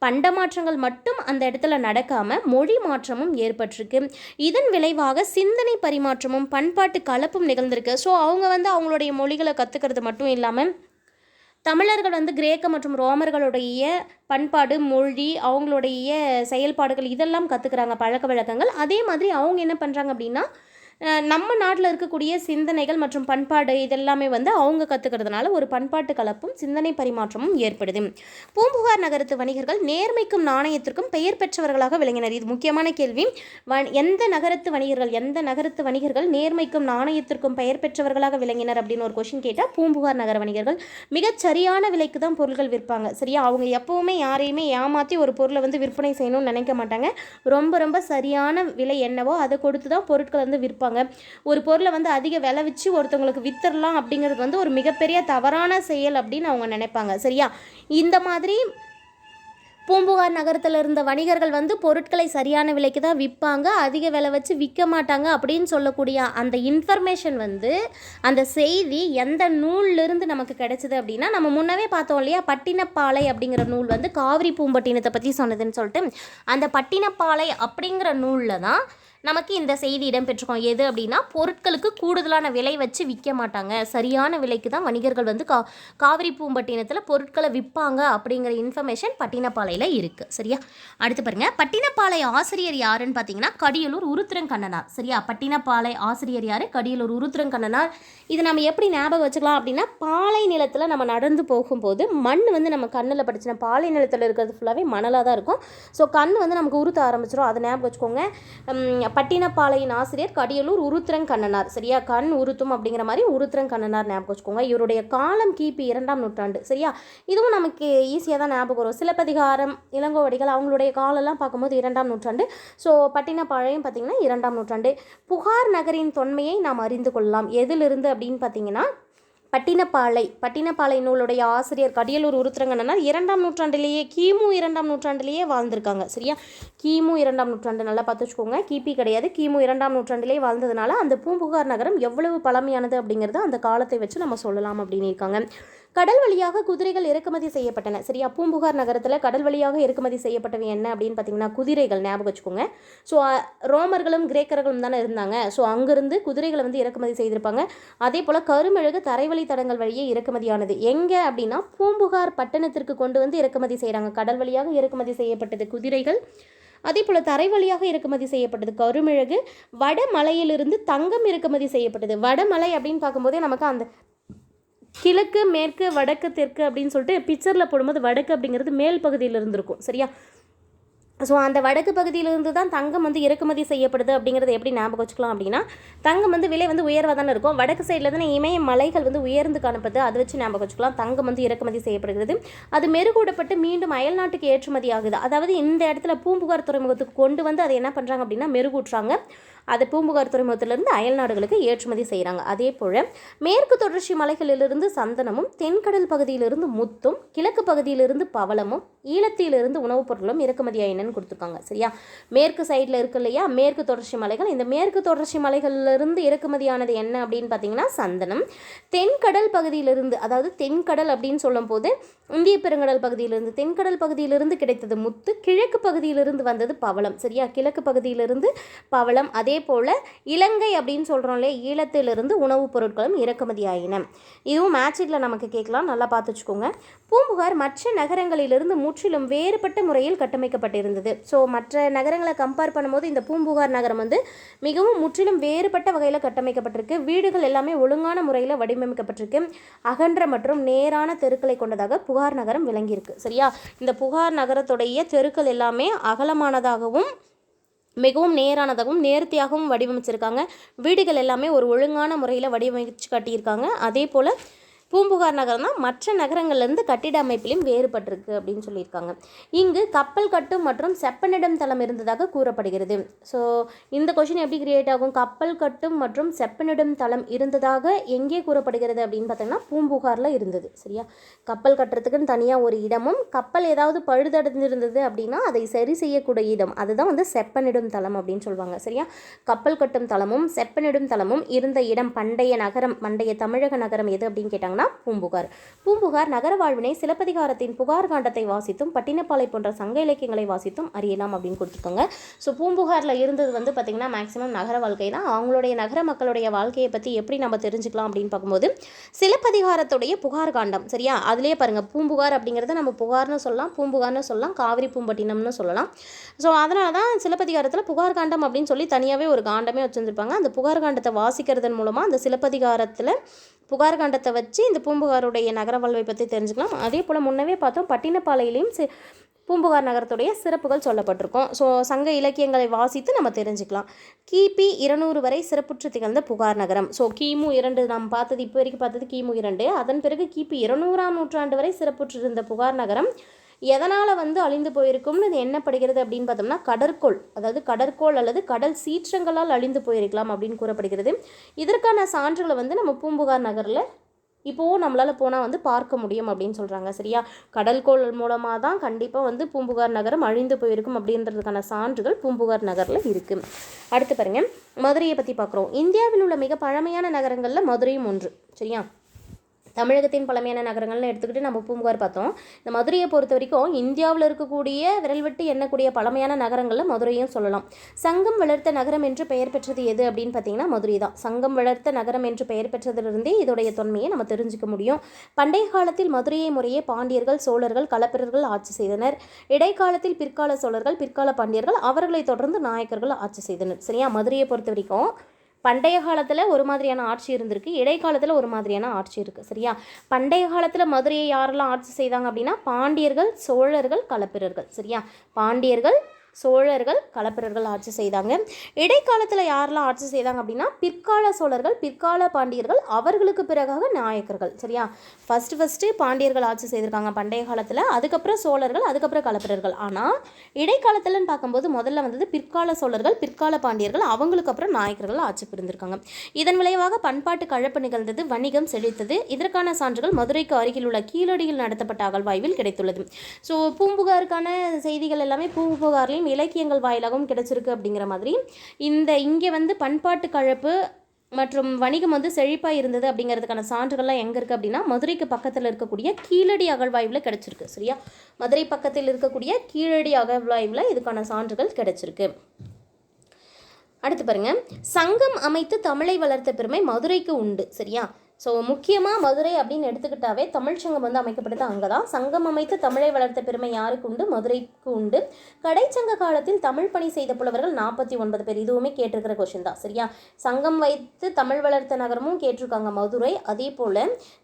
பண்ட மாற்றங்கள் மட்டும் அந்த இடத்துல நடக்காமல் மொழி மாற்றமும் ஏற்பட்டிருக்கு. இதன் விளைவாக சிந்தனை பரிமாற்றமும் பண்பாட்டு கலப்பும் நிகழ்ந்திருக்கு. ஸோ அவங்க வந்து அவங்களுடைய மொழிகளை கற்றுக்கிறது மட்டும் இல்லாமல் தமிழர்கள் வந்து கிரேக்க மற்றும் ரோமர்களுடைய பண்பாடு மொழி அவங்களுடைய செயல்பாடுகள் இதெல்லாம் கற்றுக்குறாங்க பழக்க வழக்கங்கள். அதே மாதிரி அவங்க என்ன பண்ணுறாங்க அப்படின்னா நம்ம நாட்டில் இருக்கக்கூடிய சிந்தனைகள் மற்றும் பண்பாடு இதெல்லாமே வந்து அவங்க கற்றுக்கிறதுனால ஒரு பண்பாட்டு கலப்பும் சிந்தனை பரிமாற்றமும் ஏற்படுது. பூம்புகார் நகரத்து வணிகர்கள் நேர்மைக்கும் நாணயத்திற்கும் பெயர் பெற்றவர்களாக விளங்கினர். இது முக்கியமான கேள்வி. எந்த நகரத்து வணிகர்கள் எந்த நகரத்து வணிகர்கள் நேர்மைக்கும் நாணயத்திற்கும் பெயர் பெற்றவர்களாக விளங்கினர் அப்படின்னு ஒரு கொஷின் கேட்டால் பூம்புகார் நகர வணிகர்கள். மிகச் சரியான விலைக்கு தான் பொருட்கள் விற்பாங்க. சரியா? அவங்க எப்போவுமே யாரையுமே ஏமாற்றி ஒரு பொருளை வந்து விற்பனை செய்யணும்னு நினைக்க மாட்டாங்க. ரொம்ப ரொம்ப சரியான விலை என்னவோ அதை கொடுத்து தான் பொருட்களை வந்து விற்பாங்க. ஒரு பொருளை வந்து அதிக விலை வச்சு ஒருத்தவங்களுக்கு வித்துடலாம் அப்படிங்கிறது வந்து ஒரு மிகப்பெரிய தவறான செயல் அப்படின்னு அவங்க நினைப்பாங்க. சரியா? இந்த மாதிரி பூம்புகார் நகரத்தில் இருந்த வணிகர்கள் வந்து பொருட்களை சரியான விலைக்கு தான் விற்பாங்க அதிக விலை வச்சு விற்க மாட்டாங்க அப்படின்னு சொல்லக்கூடிய அந்த இன்ஃபர்மேஷன் வந்து அந்த செய்தி எந்த நூல்லிருந்து நமக்கு கிடைச்சிது அப்படின்னா நம்ம முன்னவே பார்த்தோம் இல்லையா? பட்டினப்பாலை அப்படிங்கிற நூல் வந்து காவிரி பூம்பட்டினத்தை பற்றி சொன்னதுன்னு சொல்லிட்டு அந்த பட்டினப்பாலை அப்படிங்கிற நூலில் தான் நமக்கு இந்த செய்தி இடம்பெற்றிருக்கோம். எது அப்படின்னா பொருட்களுக்கு கூடுதலான விலை வச்சு விற்க மாட்டாங்க. சரியான விலைக்கு தான் வணிகர்கள் வந்து கா காவிரி பூம்பட்டினத்தில் பொருட்களை விற்பாங்க அப்படிங்கிற இன்ஃபர்மேஷன் பட்டினப்பாலையில் இருக்குது சரியா? அடுத்து பாருங்கள் பட்டினப்பாளைய ஆசிரியர் யாருன்னு பார்த்தீங்கன்னா கடியலூர் உருத்திரங்கண்ணனார். சரியா? பட்டினப்பாலை ஆசிரியர் யார்? கடியலூர் உருத்திரங்கண்ணனார். இது நம்ம எப்படி ஞாபகம் வச்சுக்கலாம் அப்படின்னா பாலை நிலத்தில் நம்ம நடந்து போகும்போது மண் வந்து நம்ம கண்ணில் படிச்சுனா பாலை நிலத்தில் இருக்கிறது ஃபுல்லாகவே மணலாக தான் இருக்கும். ஸோ கண் வந்து நமக்கு உறுத்த ஆரம்பிச்சிடும் அதை ஞாபகம் வச்சுக்கோங்க. பட்டினப்பாளையின் ஆசிரியர் கடியலூர் உருத்திரங்கண்ணனார். சரியா? கண் உருத்தும் அப்படிங்கிற மாதிரி உருத்திரங்கண்ணனார் ஞாபகம் வச்சுக்கோங்க. இவருடைய காலம் கிபி இரண்டாம் நூற்றாண்டு. சரியா? இதுவும் நமக்கு ஈஸியாக தான் ஞாபகம் வரும். சிலப்பதிகாரம் இளங்கோவடிகள் அவங்களுடைய காலெல்லாம் பார்க்கும்போது இரண்டாம் நூற்றாண்டு. ஸோ பட்டினப்பாளையம் பார்த்திங்கன்னா இரண்டாம் நூற்றாண்டு. புகார் நகரின் தொன்மையை நாம் அறிந்து கொள்ளலாம். எதிலிருந்து அப்படின்னு பார்த்தீங்கன்னா பட்டினப்பாலை பட்டினப்பாலை நூலுடைய ஆசிரியர் கடியலூர் உருத்திரங்கண்ணனார் இரண்டாம் நூற்றாண்டிலேயே கிமு இரண்டாம் நூற்றாண்டிலேயே வாழ்ந்திருக்காங்க சரியா? கிமு இரண்டாம் நூற்றாண்டு நல்லா பார்த்து வச்சுக்கோங்க. கிபி கிடையாது. கிமு இரண்டாம் நூற்றாண்டிலேயே வாழ்ந்ததுனால அந்த பூம்புகார் நகரம் எவ்வளவு பழமையானது அப்படிங்கிறத அந்த காலத்தை வச்சு நம்ம சொல்லலாம் அப்படின்னு இருக்காங்க. கடல் வழியாக குதிரைகள் இறக்குமதி செய்யப்பட்டன சரியா? பூம்புகார் நகரத்தில் கடல் வழியாக இறக்குமதி செய்யப்பட்டவை என்ன அப்படின்னு பார்த்தீங்கன்னா குதிரைகள் ஞாபகம் வச்சுக்கோங்க. ஸோ ரோமர்களும் கிரேக்கர்களும் தானே இருந்தாங்க. ஸோ அங்கேருந்து குதிரைகளை வந்து இறக்குமதி செய்திருப்பாங்க. அதே போல் கருமெழுகு தரைவழி தடங்கள் வழியே இறக்குமதியானது. எங்கே அப்படின்னா பூம்புகார் பட்டணத்திற்கு கொண்டு வந்து இறக்குமதி செய்கிறாங்க கடல் வழியாக இறக்குமதி செய்யப்பட்டது குதிரைகள் அதே போல் தரை வழியாக இறக்குமதி செய்யப்பட்டது கருமிழகு வடமலையிலிருந்து தங்கம் இறக்குமதி செய்யப்பட்டது. வடமலை அப்படின்னு பார்க்கும்போதே நமக்கு அந்த கிழக்கு மேற்கு வடக்கு தெற்கு அப்படின்னு சொல்லிட்டு பிக்சரில் போடும்போது வடக்கு அப்படிங்கிறது மேல் பகுதியில் இருந்திருக்கும் சரியா? ஸோ அந்த வடக்கு பகுதியிலிருந்து தான் தங்கம் வந்து இறக்குமதி செய்யப்படுது அப்படிங்கிறத எப்படி ஞாபகம் வச்சுக்கலாம் அப்படின்னா தங்கம் வந்து விலை வந்து உயர்வாக தானே இருக்கும். வடக்கு சைடில் தானே இமய மலைகள் வந்து உயர்ந்து காணப்படுது அதை வச்சு ஞாபகம் வச்சுக்கலாம். தங்கம் வந்து இறக்குமதி செய்யப்படுகிறது. அது மெருகூடப்பட்டு மீண்டும் அயல்நாட்டுக்கு ஏற்றுமதி ஆகுது. அதாவது இந்த இடத்துல பூம்புகார் துறைமுகத்துக்கு கொண்டு வந்து அதை என்ன பண்ணுறாங்க அப்படின்னா மெருகூட்டுறாங்க. அது பூம்புகார் துறைமுகத்திலிருந்து அயல் நாடுகளுக்கு ஏற்றுமதி செய்கிறாங்க. அதே போல் மேற்கு தொடர்ச்சி மலைகளிலிருந்து சந்தனமும் தென்கடல் பகுதியிலிருந்து முத்தும் கிழக்கு பகுதியிலிருந்து பவளமும் ஈழத்திலிருந்து உணவுப் பொருட்களும் இறக்குமதி ஆயினன்னு கொடுத்துருக்காங்க. சரியா? மேற்கு சைடில் இருக்கு இல்லையா? மேற்கு தொடர்ச்சி மலைகள். இந்த மேற்கு தொடர்ச்சி மலைகளிலிருந்து இறக்குமதியானது என்ன அப்படின்னு பார்த்தீங்கன்னா சந்தனம். தென்கடல் பகுதியிலிருந்து அதாவது தென்கடல் அப்படின்னு சொல்லும்போது இந்திய பெருங்கடல் பகுதியிலிருந்து தென்கடல் பகுதியிலிருந்து கிடைத்தது முத்து கிழக்கு பகுதியிலிருந்து வந்தது பவளம். சரியா? கிழக்கு பகுதியிலிருந்து பவளம் அதே போல் இலங்கை அப்படின்னு சொல்கிறோம் இல்லையா ஈழத்திலிருந்து உணவுப் பொருட்களும் இறக்குமதி ஆயின இதுவும் மேட்சிக்கில் நமக்கு கேட்கலாம். நல்லா பார்த்து வச்சுக்கோங்க. பூம்புகார் மற்ற நகரங்களிலிருந்து முற்றிலும் வேறுபட்ட முறையில் கட்டமைக்கப்பட்டிருந்தது. ஸோ மற்ற நகரங்களை கம்பேர் பண்ணும்போது இந்த பூம்புகார் நகரம் வந்து மிகவும் முற்றிலும் வேறுபட்ட வகையில் கட்டமைக்கப்பட்டிருக்கு. வீடுகள் எல்லாமே ஒழுங்கான முறையில் வடிவமைக்கப்பட்டிருக்கு. அகன்ற மற்றும் நேரான தெருக்களை கொண்டதாக புகார் நகரம் விளங்கியிருக்கு. சரியா? இந்த புகார் நகரத்துடைய தெருக்கள் எல்லாமே அகலமானதாகவும் மிகவும் நேரானதாகவும் நேர்த்தியாகவும் வடிவமைச்சிருக்காங்க. வீடுகள் எல்லாமே ஒரு ஒழுங்கான முறையில் வடிவமைச்சு கட்டியிருக்காங்க. அதே போல் பூம்புகார் நகரம் தான் மற்ற நகரங்கள்லேருந்து கட்டிட அமைப்பிலும் வேறுபட்டிருக்கு அப்படின்னு சொல்லியிருக்காங்க. இங்கு கப்பல் கட்டும் மற்றும் செப்பனிடம் தளம் இருந்ததாக கூறப்படுகிறது. ஸோ இந்த கொஷின் எப்படி கிரியேட் ஆகும்? கப்பல் கட்டும் மற்றும் செப்பனிடும் தளம் இருந்ததாக எங்கே கூறப்படுகிறது அப்படின்னு பார்த்தீங்கன்னா பூம்புகாரில் இருந்தது. சரியா? கப்பல் கட்டுறதுக்குன்னு தனியாக ஒரு இடமும் கப்பல் ஏதாவது பழுதடைஞ்சிருந்தது அப்படின்னா அதை சரி செய்யக்கூடிய இடம். அதுதான் வந்து செப்பனிடும் தளம் அப்படின்னு சொல்லுவாங்க. சரியா? கப்பல் கட்டும் தளமும் செப்பனிடும் தளமும் இருந்த இடம் பண்டைய நகரம் பண்டைய தமிழக நகரம் எது அப்படின்னு கேட்டாங்கன்னா பூம்புகார். பூம்புகார் நகர வாழ்வினை சிலப்பதிகாரத்தின் புகார் காண்டத்தை வாசித்தும் பட்டினப்பாலை போன்ற சங்க இலக்கியங்களை வாசித்தும் அறியலாம் அப்படின்னு கொடுத்துருக்காங்க. ஸோ பூம்புகாரில் இருந்தது வந்து பார்த்திங்கன்னா மேக்ஸிமம் நகர வாழ்க்கை தான். அவங்களுடைய நகர மக்களுடைய வாழ்க்கையை பற்றி எப்படி நம்ம தெரிஞ்சுக்கலாம் அப்படின்னு பார்க்கும்போது சிலப்பதிகாரத்துடைய புகார் காண்டம் சரியா? அதுலேயே பாருங்கள் பூம்புகார் அப்படிங்கிறத நம்ம புகார்னு சொல்லலாம் பூம்புகார்னு சொல்லலாம் காவிரி பூம்பட்டினம்னு சொல்லலாம். ஸோ அதனால தான் சிலப்பதிகாரத்தில் புகார் காண்டம் அப்படின்னு சொல்லி தனியாகவே ஒரு காண்டமே வச்சுருந்துருப்பாங்க. அந்த புகார் காண்டத்தை வாசிக்கிறதன் மூலமாக அந்த சிலப்பதிகாரத்தில் புகார் காண்டத்தை வச்சு இந்த பூம்புகாருடைய நகர வாழ்வை பற்றி தெரிஞ்சுக்கலாம். அதே போல் முன்னவே பார்த்தோம் பட்டினப்பாளையிலையும் சி பூம்புகார் நகரத்துடைய சிறப்புகள் சொல்லப்பட்டிருக்கும். ஸோ சங்க இலக்கியங்களை வாசித்து நம்ம தெரிஞ்சுக்கலாம். கிபி இருநூறு வரை சிறப்புற்று திகழ்ந்த புகார் நகரம். ஸோ கிமு இரண்டு நாம் பார்த்தது இப்போ வரைக்கும் பார்த்தது கிமு இரண்டு. அதன் பிறகு கிபி இருநூறாம் நூற்றாண்டு வரை சிறப்புற்றிருந்த புகார் நகரம். எதனால் வந்து அழிந்து போயிருக்கும்னு இது என்னப்படுகிறது அப்படின்னு பார்த்தோம்னா கடற்கோள். அதாவது கடற்கோள் அல்லது கடல் சீற்றங்களால் அழிந்து போயிருக்கலாம் அப்படின்னு கூறப்படுகிறது. இதற்கான சான்றுகளை வந்து நம்ம பூம்புகார் நகரில் இப்போவும் நம்மளால் போனால் வந்து பார்க்க முடியும் அப்படின்னு சொல்கிறாங்க சரியா? கடல்கோள் மூலமாக தான் கண்டிப்பாக வந்து பூம்புகார் நகரம் அழிந்து போயிருக்கும் அப்படின்றதுக்கான சான்றுகள் பூம்புகார் நகரில் இருக்குது அடுத்து பாருங்கள் மதுரையை பற்றி பார்க்குறோம். இந்தியாவில் உள்ள மிக பழமையான நகரங்களில் மதுரையும் ஒன்று. சரியா? தமிழகத்தின் பழமையான நகரங்கள்னு எடுத்துக்கிட்டு நம்ம பூம்புகார் பார்த்தோம். இந்த மதுரையை பொறுத்த வரைக்கும் இந்தியாவில் இருக்கக்கூடிய விரல் விட்டு எண்ணக்கூடிய பழமையான நகரங்களில் மதுரையும் சொல்லலாம். சங்கம் வளர்த்த நகரம் என்று பெயர் பெற்றது எது அப்படின்னு பார்த்தீங்கன்னா மதுரை தான். சங்கம் வளர்த்த நகரம் என்று பெயர் பெற்றதிலிருந்தே இதோடைய தொன்மையை நம்ம தெரிஞ்சுக்க முடியும். பண்டைய காலத்தில் மதுரையை முறையே பாண்டியர்கள் சோழர்கள் களப்பிரர்கள் ஆட்சி செய்தனர். இடைக்காலத்தில் பிற்கால சோழர்கள் பிற்கால பாண்டியர்கள் அவர்களை தொடர்ந்து நாயக்கர்கள் ஆட்சி செய்தனர். சரியா? மதுரையை பொறுத்த வரைக்கும் பண்டைய காலத்தில் ஒரு மாதிரியான ஆட்சி இருந்திருக்கு. இடைக்காலத்தில் ஒரு மாதிரியான ஆட்சி இருக்குது சரியா? பண்டைய காலத்தில் மதுரையை யாரெல்லாம் ஆட்சி செய்தாங்க அப்படின்னா பாண்டியர்கள் சோழர்கள் களப்பிரர்கள் சரியா? பாண்டியர்கள் சோழர்கள் களப்பிரர்கள் ஆட்சி செய்தாங்க. இடைக்காலத்தில் யாரெல்லாம் ஆட்சி செய்தாங்க அப்படின்னா பிற்கால சோழர்கள் பிற்கால பாண்டியர்கள் அவர்களுக்கு பிறகாக நாயக்கர்கள் சரியா? ஃபஸ்ட்டு ஃபஸ்ட்டு பாண்டியர்கள் ஆட்சி செய்திருக்காங்க பண்டைய காலத்தில். அதுக்கப்புறம் சோழர்கள் அதுக்கப்புறம் களப்பிரர்கள் ஆனால் இடைக்காலத்தில்னு பார்க்கும்போது முதல்ல வந்தது பிற்கால சோழர்கள் பிற்கால பாண்டியர்கள் அவங்களுக்கு அப்புறம் நாயக்கர்கள் ஆட்சி புரிந்திருக்காங்க. இதன் விளைவாக பண்பாட்டு கழப்பு நிகழ்ந்தது வணிகம் செழித்தது. இதற்கான சான்றுகள் மதுரைக்கு அருகில் உள்ள கீழடியில் நடத்தப்பட்ட அகழ்வாய்வில் கிடைத்துள்ளது. ஸோ பூம்புகாருக்கான செய்திகள் எல்லாமே பூம்புகார்லேயும் இலக்கியங்கள் வாயிலாகவும் கிடச்சிருக்கு அப்படிங்கிற மாதிரி. இந்த இங்கே வந்து பண்பாட்டு கழப்பு மற்றும் வணிகம் வந்து செழிப்பாக இருந்தது அப்படிங்கிறதுக்கான சான்றுகள்லாம் எங்கே இருக்குது அப்படின்னா மதுரைக்கு பக்கத்தில் இருக்கக்கூடிய கீழடி அகழ்வாய்வில் கிடச்சிருக்கு சரியா? மதுரை பக்கத்தில் இருக்கக்கூடிய கீழடி அகழ்வாய்வில் இதுக்கான சான்றுகள் கிடச்சிருக்கு. அடுத்து பாருங்கள் சங்கம் அமைத்து தமிழை வளர்த்த பெருமை மதுரைக்கு உண்டு சரியா? ஸோ முக்கியமாக மதுரை அப்படின்னு எடுத்துக்கிட்டாவே தமிழ் சங்கம் வந்து அமைக்கப்பட்டது அங்கே தான் சங்கம் அமைத்து தமிழை வளர்த்த பெருமை யாருக்கு உண்டு? மதுரைக்கு உண்டு. கடைச்சங்க காலத்தில் தமிழ் பணி செய்த புலவர்கள் நாற்பத்தி ஒன்பது பேர். இதுவுமே கேட்டிருக்கிற கொஷின் தான். சரியா? சங்கம் வைத்து தமிழ் வளர்த்த நகரமும் கேட்டிருக்காங்க மதுரை. அதே போல்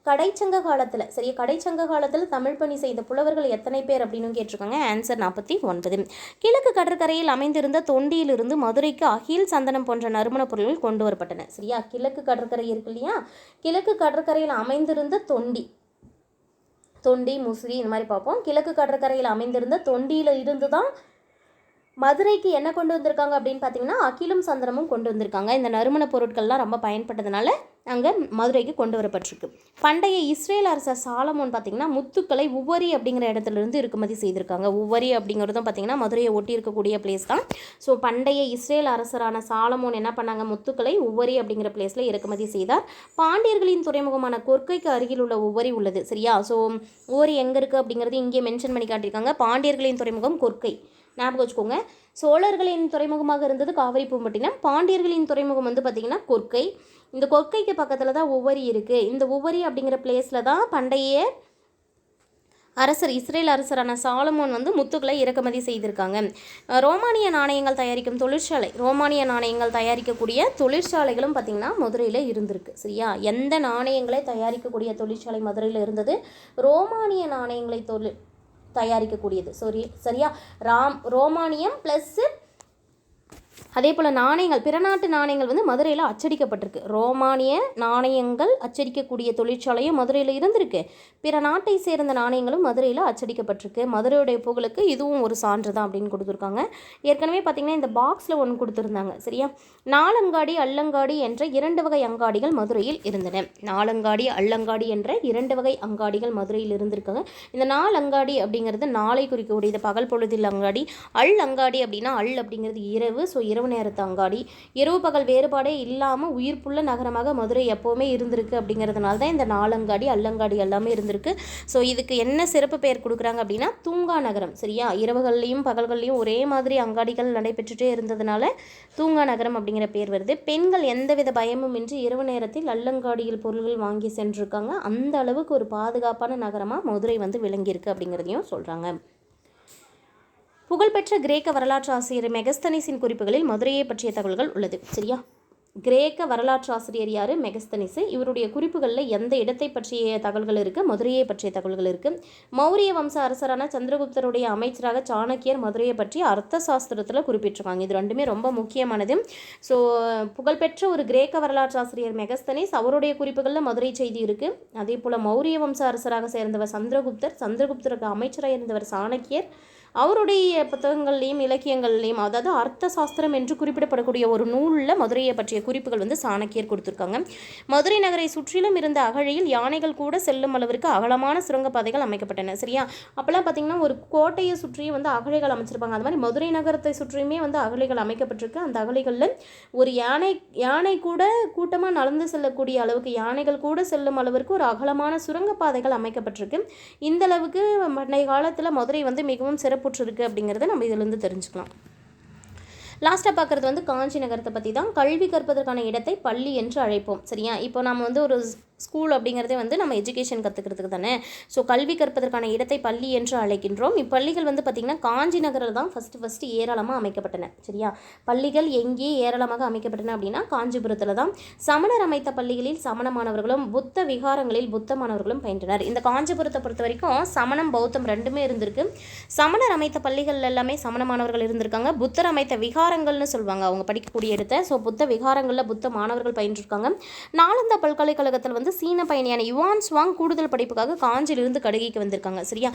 கடைச்சங்க காலத்தில் சரியா? கடைச்சங்க காலத்தில் தமிழ் பணி செய்த புலவர்கள் எத்தனை பேர் அப்படின்னு கேட்டிருக்காங்க? ஆன்சர் நாற்பத்தி ஒன்பது. கிழக்கு கடற்கரையில் அமைந்திருந்த தொண்டியிலிருந்து மதுரைக்கு அகில் சந்தனம் போன்ற நறுமணப் பொருட்கள் கொண்டு வரப்பட்டன. சரியா? கிழக்கு கடற்கரை இருக்கு இல்லையா? கிழக்கு கடற்கரையில் அமைந்திருந்த தொண்டி. தொண்டி முசிறி இந்த மாதிரி பார்ப்போம். கிழக்கு கடற்கரையில் அமைந்திருந்த தொண்டியில் இருந்து தான் மதுரைக்கு என்ன கொண்டு வந்திருக்காங்க அப்படின்னு பார்த்தீங்கன்னா அகிலும் சந்திரமும் கொண்டு வந்திருக்காங்க. இந்த நறுமணப் பொருட்கள்லாம் ரொம்ப பயன்பட்டதுனால அங்கே மதுரைக்கு கொண்டு வரப்பட்டிருக்கு. பண்டைய இஸ்ரேல் அரசர் சாலமோன் பார்த்திங்கன்னா முத்துக்களை உவரி அப்படிங்கிற இடத்துலேருந்து இறக்குமதி செய்திருக்காங்க. உவரி அப்படிங்கிறதும் பார்த்தீங்கன்னா மதுரையை ஒட்டி இருக்கக்கூடிய பிளேஸ் தான். ஸோ பண்டைய இஸ்ரேல் அரசரான சாலமோன் என்ன பண்ணாங்க? முத்துக்களை உவரி அப்படிங்கிற பிளேஸில் இறக்குமதி செய்தார். பாண்டியர்களின் துறைமுகமான கொர்க்கைக்கு அருகில் உள்ள உவரி உள்ளது. சரியா? ஸோ உவரி எங்கே இருக்குது அப்படிங்கிறது இங்கே மென்ஷன் பண்ணி காட்டியிருக்காங்க. பாண்டியர்களின் துறைமுகம் கொர்க்கை. ஞாபகம் வச்சுக்கோங்க. சோழர்களின் துறைமுகமாக இருந்தது காவிரி பூம்பட்டினம். பாண்டியர்களின் துறைமுகம் வந்து பார்த்திங்கன்னா கொர்க்கை. இந்த கொர்க்கைக்கு பக்கத்தில் தான் உவரி இருக்குது இந்த உவரி அப்படிங்கிற பிளேஸில் தான் பண்டைய அரசர் இஸ்ரேல் அரசரான சாலமோன் வந்து முத்துக்களை இறக்குமதி செய்திருக்காங்க. ரோமானிய நாணயங்கள் தயாரிக்கும் தொழிற்சாலை ரோமானிய நாணயங்கள் தயாரிக்கக்கூடிய தொழிற்சாலைகளும் பார்த்திங்கன்னா மதுரையில் இருந்திருக்கு. சரியா? எந்த நாணயங்களை தயாரிக்கக்கூடிய தொழிற்சாலை மதுரையில் இருந்தது? ரோமானிய நாணயங்களை தொழில் தயாரிக்கக்கூடியது. சாரி சரியா? ராம் ரோமானியம் ப்ளஸ்ஸு அதே போல் நாணயங்கள் பிற நாட்டு நாணயங்கள் வந்து மதுரையில் அச்சடிக்கப்பட்டிருக்கு. ரோமானிய நாணயங்கள் அச்சடிக்கக்கூடிய தொழிற்சாலையும் மதுரையில் இருந்திருக்கு. பிற நாட்டை சேர்ந்த நாணயங்களும் மதுரையில் அச்சடிக்கப்பட்டிருக்கு. மதுரையுடைய புகழுக்கு இதுவும் ஒரு சான்று தான் அப்படின்னு கொடுத்துருக்காங்க. ஏற்கனவே பார்த்திங்கன்னா இந்த பாக்ஸில் ஒன்று கொடுத்துருந்தாங்க. சரியா? நாலங்காடி அல்லங்காடி என்ற இரண்டு வகை அங்காடிகள் மதுரையில் இருந்தன. நாலங்காடி அல்லங்காடி என்ற இரண்டு வகை அங்காடிகள் மதுரையில் இருந்திருக்காங்க. இந்த நாள் அங்காடி அப்படிங்கிறது நாளை குறிக்கக்கூடியது. பகல் பொழுதில் அங்காடி அல் அங்காடி அப்படின்னா அல் அப்படிங்கிறது இரவு. ஸோ இரவு நேரத்து அங்காடி. இரவு பகல் வேறுபாடே இல்லாமல் உயிர்ப்புள்ள நகரமாக மதுரை எப்போவுமே இருந்திருக்கு அப்படிங்கிறதுனால தான் இந்த நாலங்காடி அல்லங்காடி எல்லாமே இருந்திருக்கு. ஸோ இதுக்கு என்ன சிறப்பு பெயர் கொடுக்குறாங்க அப்படின்னா தூங்கா நகரம். சரியா? இரவுகள்லையும் பகல்கள்லையும் ஒரே மாதிரி அங்காடிகள் நடைபெற்றுட்டே இருந்ததுனால தூங்கா நகரம் அப்படிங்கிற பேர் வருது. பெண்கள் எந்தவித பயமும் இன்றி இரவு நேரத்தில் அல்லங்காடியில் பொருள்கள் வாங்கி சென்றிருக்காங்க. அந்த அளவுக்கு ஒரு பாதுகாப்பான நகரமாக மதுரை வந்து விளங்கியிருக்கு அப்படிங்கிறதையும் சொல்கிறாங்க புகழ்பெற்ற கிரேக்க வரலாற்று ஆசிரியர் மெகஸ்தனிஸின் குறிப்புகளில் மதுரையை பற்றிய தகவல்கள் உள்ளது. சரியா? கிரேக்க வரலாற்று ஆசிரியர் யார்? மெகஸ்தனிஸு. இவருடைய குறிப்புகளில் எந்த இடத்தை பற்றிய தகவல்கள் இருக்குது மதுரையை பற்றிய தகவல்கள் இருக்குது மௌரிய வம்ச அரசரான சந்திரகுப்தருடைய அமைச்சராக சாணக்கியர் மதுரையை பற்றி அர்த்த சாஸ்திரத்தில் குறிப்பிட்டிருக்காங்க. இது ரெண்டுமே ரொம்ப முக்கியமானது. ஸோ புகழ்பெற்ற ஒரு கிரேக்க வரலாற்று ஆசிரியர் மெகஸ்தனிஸ் அவருடைய குறிப்புகளில் மதுரை செய்தி இருக்குது அதே போல் மௌரிய வம்ச அரசராக சேர்ந்தவர் சந்திரகுப்தர் சந்திரகுப்தருக்கு அமைச்சராக இருந்தவர் சாணக்கியர் அவருடைய புத்தகங்கள்லையும் இலக்கியங்கள்லையும் அதாவது அர்த்த சாஸ்திரம் என்று குறிப்பிடப்படக்கூடிய ஒரு நூலில் மதுரையை பற்றிய குறிப்புகள் வந்து சாணக்கியர் கொடுத்துருக்காங்க. மதுரை நகரை சுற்றிலும் இருந்த அகழியில் யானைகள் கூட செல்லும் அளவிற்கு அகலமான சுரங்கப்பாதைகள் அமைக்கப்பட்டன. சரியா? அப்போல்லாம் பார்த்தீங்கன்னா ஒரு கோட்டையை சுற்றியும் வந்து அகழிகள் அமைச்சிருப்பாங்க. அது மாதிரி மதுரை நகரத்தை சுற்றியுமே வந்து அகழிகள் அமைக்கப்பட்டிருக்கு. அந்த அகழிகளில் ஒரு யானை யானை கூட கூட்டமாக நடந்து செல்லக்கூடிய அளவுக்கு யானைகள் கூட செல்லும் அளவிற்கு ஒரு அகலமான சுரங்கப்பாதைகள் அமைக்கப்பட்டிருக்கு. இந்த அளவுக்கு பண்டைய காலத்தில் மதுரை வந்து மிகவும் சிறப்பு சிறப்புற்றிருக்கு அப்படிங்கிறத நம்ம இதிலிருந்து தெரிஞ்சுக்கலாம். லாஸ்ட்டாக பார்க்குறது வந்து காஞ்சி நகரத்தை பற்றி தான் கல்வி கற்பதற்கான இடத்தை பள்ளி என்று அழைப்போம். சரியா? இப்போ நம்ம வந்து ஒரு ஸ்கூல் அப்படிங்கிறதே வந்து நம்ம எஜுகேஷன் கற்றுக்கிறதுக்கு தானே? ஸோ கல்வி கற்பதற்கான இடத்தை பள்ளி என்று அழைக்கின்றோம். இப்பள்ளிகள் வந்து பார்த்திங்கன்னா காஞ்சி நகரில் தான் ஃபஸ்ட்டு ஃபஸ்ட்டு ஏராளமாக அமைக்கப்பட்டன சரியா? பள்ளிகள் எங்கே ஏராளமாக அமைக்கப்பட்டன அப்படின்னா காஞ்சிபுரத்தில் தான். சமணர் அமைத்த பள்ளிகளில் சமண மாணவர்களும் புத்த விகாரங்களில் புத்த மாணவர்களும் பயின்றனர். இந்த காஞ்சிபுரத்தை பொறுத்த வரைக்கும் சமணம் பௌத்தம் ரெண்டுமே இருந்திருக்கு. சமணர் அமைத்த பள்ளிகள் எல்லாமே சமண மாணவர்கள் இருந்திருக்காங்க. புத்தர் அமைத்த விகாரங்கள்னு சொல்லுவாங்க அவங்க படிக்கக்கூடிய இடத்த. ஸோ புத்த விகாரங்களில் புத்த மாணவர்கள் பயின்றிருக்காங்க. நாலந்தா பல்கலைக்கழகத்தில் வந்து சீன பயணியான யுவான் ஸ்வாங் கூடுதல் படிப்புக்காக காஞ்சிலிருந்து கடுகைக்கு வந்திருக்காங்க சரியா?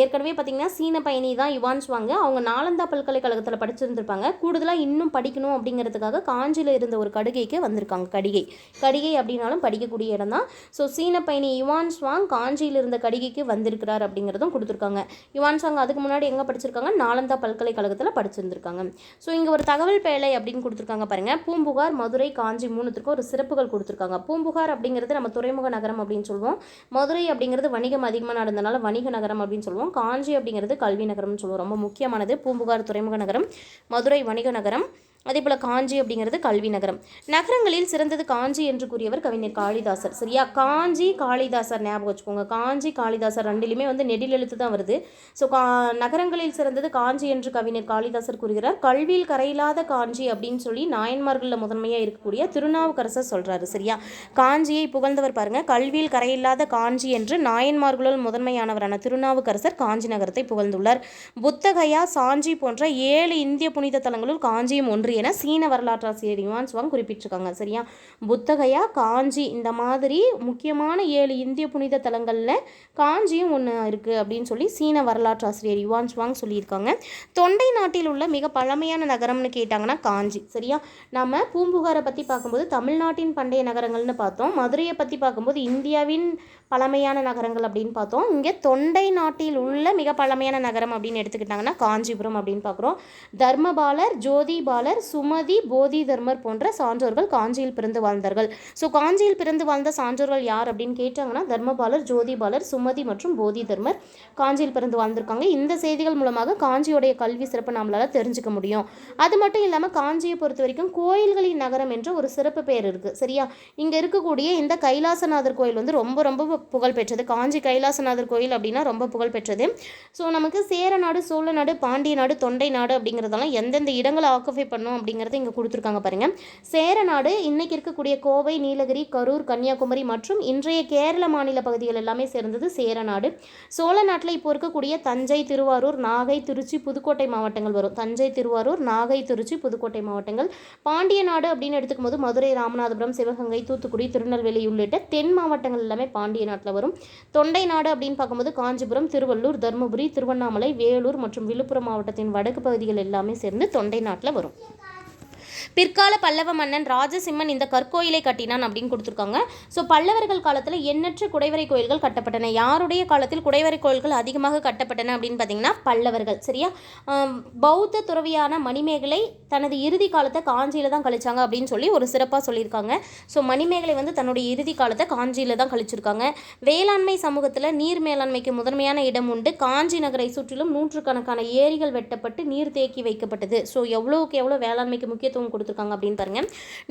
ஏற்கனவே பார்த்தீங்கன்னா சீன பயணி தான் யுவான் ஸ்வாங் அவங்க நாலந்தா பல்கலைக்கழகத்தில் படிச்சிருந்திருப்பாங்க. கூடுதலாக இன்னும் படிக்கணும் அப்படிங்கிறதுக்காக காஞ்சியில் இருந்த ஒரு கடுகைக்கு வந்திருக்காங்க கடிகை. கடிகை அப்படின்னாலும் படிக்கக்கூடிய இடம் தான். ஸோ சீன பயணி யுவான் ஸ்வாங் காஞ்சியில் இருந்த கடிகைக்கு வந்திருக்கிறார் அப்படிங்கிறதும் கொடுத்துருக்காங்க. யுவான் ஸ்வாங் அதுக்கு முன்னாடி எங்கே படிச்சிருக்காங்க? நாலந்தா பல்கலைக்கழகத்தில் படிச்சிருந்திருக்காங்க. ஸோ இங்கே ஒரு தகவல் பேழை அப்படின்னு கொடுத்துருக்காங்க பாருங்க. பூம்புகார் மதுரை காஞ்சி மூணுத்துக்கும் ஒரு சிறப்புகள் கொடுத்துருக்காங்க. பூம்புகார் அப்படிங்கிறது நம்ம துறைமுக நகரம் அப்படின்னு சொல்லுவோம் மதுரை அப்படிங்கிறது வணிகம் அதிகமாக நடந்தனால வணிக நகரம் அப்படின்னு சொல்லுவோம் காஞ்சி அப்படிங்கிறது கல்வி நகரம்னு சொல்லுவோம் ரொம்ப முக்கியமானது பூம்புகார் துறைமுக நகரம் மதுரை வணிக நகரம். அதே போல் காஞ்சி அப்படிங்கிறது கல்வி நகரம். நகரங்களில் சிறந்தது காஞ்சி என்று கூறியவர் கவிஞர் காளிதாசர். சரியா? காஞ்சி காளிதாசர் ஞாபகம் வச்சுக்கோங்க. காஞ்சி காளிதாசர் ரெண்டிலுமே வந்து நெடில் எழுத்து தான் வருது. ஸோ கா நகரங்களில் சிறந்தது காஞ்சி என்று கவிஞர் காளிதாசர் கூறுகிறார். கல்வியில் கரையில்லாத காஞ்சி அப்படின்னு சொல்லி நாயன்மார்களில் முதன்மையாக இருக்கக்கூடிய திருநாவுக்கரசர் சொல்கிறாரு சரியா? காஞ்சியை புகழ்ந்தவர் பாருங்கள் கல்வியில் கரையில்லாத காஞ்சி என்று நாயன்மார்களுள் முதன்மையானவரான திருநாவுக்கரசர் காஞ்சி நகரத்தை புகழ்ந்துள்ளார். புத்தகையா சாஞ்சி போன்ற ஏழு இந்திய புனித தலங்களுள் காஞ்சியும் ஒன்று என சீன வரலாற்றாசிரியர் யுவான்ஸ்வாங் குறிப்பிட்டிருக்காங்க. சரியா? புத்தகையா? காஞ்சி? இந்த மாதிரி முக்கியமான ஏழு இந்திய புனித தலங்களில் காஞ்சியும் ஒன்று இருக்குது அப்படின்னு சொல்லி சீன வரலாற்றாசிரியர் யுவான்ஸ்வாங் சொல்லியிருக்காங்க. தொண்டை நாட்டில் உள்ள மிக பழமையான நகரம்னு கேட்டாங்கன்னா காஞ்சி. சரியா? நம்ம பூம்புகாரை பற்றி பார்க்கும்போது தமிழ்நாட்டின் பண்டைய நகரங்கள்னு பார்த்தோம். மதுரையை பற்றி பார்க்கும்போது இந்தியாவின் பழமையான நகரங்கள் அப்படின்னு பார்த்தோம். இங்கே தொண்டை நாட்டில் உள்ள மிக பழமையான நகரம் அப்படின்னு எடுத்துக்கிட்டாங்கன்னா காஞ்சிபுரம் அப்படின்னு பார்க்குறோம். தர்மபாலர் ஜோதிபாலர் சுமதி போதி தர்மர் போன்ற சான்றோர்கள் காஞ்சியில் பிறந்து வாழ்ந்தார்கள். ஸோ காஞ்சியில் பிறந்து வாழ்ந்த சான்றோர்கள் யார் அப்படின்னு கேட்டாங்கன்னா தர்மபாலர் ஜோதிபாலர் சுமதி மற்றும் போதி தர்மர் காஞ்சியில் பிறந்து வாழ்ந்திருக்காங்க. இந்த செய்திகள் மூலமாக காஞ்சியோடைய கல்வி சிறப்பு நம்மளால் தெரிஞ்சுக்க முடியும். அது மட்டும் இல்லாமல் காஞ்சியை பொறுத்த வரைக்கும் கோயில்களின் நகரம் என்ற ஒரு சிறப்பு பெயர் இருக்குது சரியா? இங்கே இருக்கக்கூடிய இந்த கைலாசநாதர் கோயில் வந்து ரொம்ப ரொம்ப புகழ்பெற்றது காஞ்சி கைலாசநாதர் கோயில் அப்படின்னா ரொம்ப புகழ்பெற்றது ஸோ நமக்கு சேர நாடு சோழ நாடு பாண்டிய நாடு தொண்டை நாடு அப்படிங்கிறதெல்லாம் எந்தெந்த இடங்களை ஆக்குபை பண்ணும் தெரியணும் அப்படிங்கிறது இங்கே கொடுத்துருக்காங்க பாருங்கள் சேரநாடு இன்னைக்கு இருக்கக்கூடிய கோவை நீலகிரி கரூர் கன்னியாகுமரி மற்றும் இன்றைய கேரள மாநில பகுதிகள் எல்லாமே சேர்ந்தது சேரநாடு சோழ நாட்டில் இப்போ இருக்கக்கூடிய தஞ்சை திருவாரூர் நாகை திருச்சி புதுக்கோட்டை மாவட்டங்கள் வரும். தஞ்சை திருவாரூர் நாகை திருச்சி புதுக்கோட்டை மாவட்டங்கள். பாண்டிய நாடு அப்படின்னு எடுத்துக்கும் போது மதுரை ராமநாதபுரம் சிவகங்கை தூத்துக்குடி திருநெல்வேலி உள்ளிட்ட தென் மாவட்டங்கள் எல்லாமே பாண்டிய நாட்டில் வரும். தொண்டை நாடு அப்படின்னு பார்க்கும்போது காஞ்சிபுரம் திருவள்ளூர் தருமபுரி திருவண்ணாமலை வேலூர் மற்றும் விழுப்புரம் மாவட்டத்தின் வடக்கு பகுதிகள் எல்லாமே சேர்ந்து தொண்டை நாட்டில் வரும். பிற்கால பல்லவ மன்னன் ராஜசிம்மன் இந்த கற்கோயிலை கட்டினான் அப்படின்னு கொடுத்துருக்காங்க. ஸோ பல்லவர்கள் காலத்தில் எண்ணற்ற குடைவரை கோயில்கள் கட்டப்பட்டன. யாருடைய காலத்தில் குடைவரை கோயில்கள் அதிகமாக கட்டப்பட்டன அப்படின்னு பார்த்தீங்கன்னா பல்லவர்கள். சரியா? பௌத்த துறவியான மணிமேகலை தனது இறுதி காலத்தை காஞ்சியில் தான் கழிச்சாங்க அப்படின்னு சொல்லி ஒரு சிறப்பாக சொல்லியிருக்காங்க. ஸோ மணிமேகலை வந்து தன்னுடைய இறுதி காலத்தை காஞ்சியில் தான் கழிச்சிருக்காங்க. வேளாண்மை சமூகத்தில் நீர் மேலாண்மைக்கு முதன்மையான இடம் உண்டு. காஞ்சி நகரை சுற்றிலும் நூற்றுக்கணக்கான ஏரிகள் வெட்டப்பட்டு நீர் தேக்கி வைக்கப்பட்டது. ஸோ எவ்வளோக்கு எவ்வளோ வேளாண்மைக்கு முக்கியத்துவம் கொடுத்துருக்காங்க அப்படின்னு பாருங்க.